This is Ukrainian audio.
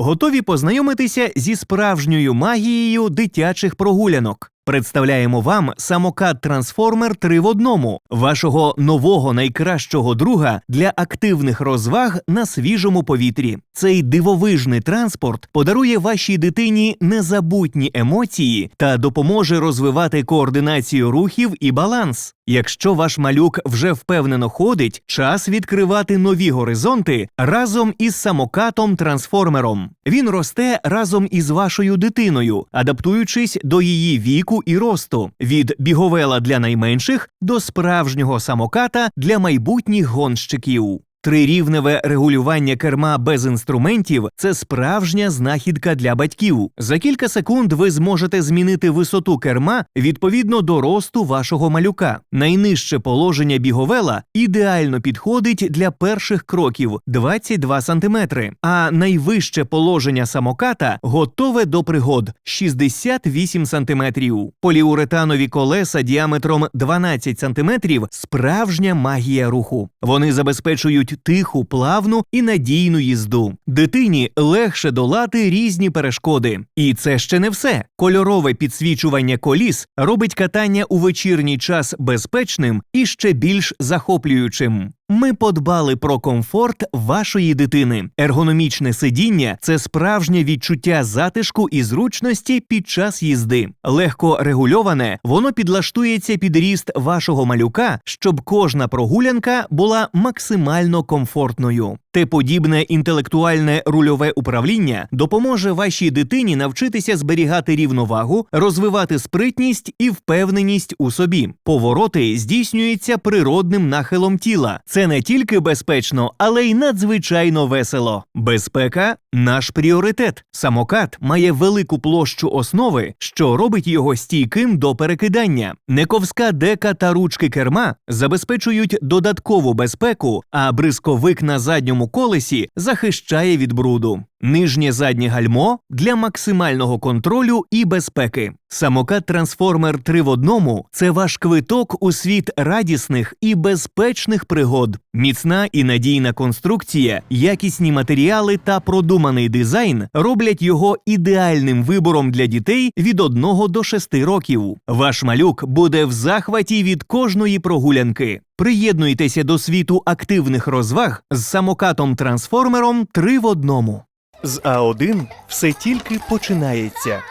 Готові познайомитися зі справжньою магією дитячих прогулянок. Представляємо вам самокат Трансформер 3 в одному, вашого нового найкращого друга для активних розваг на свіжому повітрі. Цей дивовижний транспорт подарує вашій дитині незабутні емоції та допоможе розвивати координацію рухів і баланс. Якщо ваш малюк вже впевнено ходить, час відкривати нові горизонти разом із самокатом трансформером. Він росте разом із вашою дитиною, адаптуючись до її віку і росту від біговела для найменших до справжнього самоката для майбутніх гонщиків. Трирівневе регулювання керма без інструментів це справжня знахідка для батьків. За кілька секунд ви зможете змінити висоту керма відповідно до росту вашого малюка. Найнижче положення біговела ідеально підходить для перших кроків 22 см, а найвище положення самоката готове до пригод 68 см. Поліуретанові колеса діаметром 12 см – справжня магія руху. Вони забезпечують тиху, плавну і надійну їзду. Дитині легше долати різні перешкоди. І це ще не все. Кольорове підсвічування коліс робить катання у вечірній час безпечним і ще більш захоплюючим. Ми подбали про комфорт вашої дитини. Ергономічне сидіння це справжнє відчуття затишку і зручності під час їзди. Легко регульоване, воно підлаштується під ріст вашого малюка, щоб кожна прогулянка була максимально комфортною. Те подібне інтелектуальне рульове управління допоможе вашій дитині навчитися зберігати рівновагу, розвивати спритність і впевненість у собі. Повороти здійснюються природним нахилом тіла. Це не тільки безпечно, але й надзвичайно весело. Безпека наш пріоритет. Самокат має велику площу основи, що робить його стійким до перекидання. Нековська дека та ручки керма забезпечують додаткову безпеку, а бризковик на задньому колесі захищає від бруду. Нижнє заднє гальмо для максимального контролю і безпеки. Самокат Трансформер 3 в одному це ваш квиток у світ радісних і безпечних пригод. Міцна і надійна конструкція, якісні матеріали та продуманий дизайн роблять його ідеальним вибором для дітей від 1 до 6 років. Ваш малюк буде в захваті від кожної прогулянки. Приєднуйтеся до світу активних розваг з самокатом Трансформером 3 в одному. З А1 все тільки починається.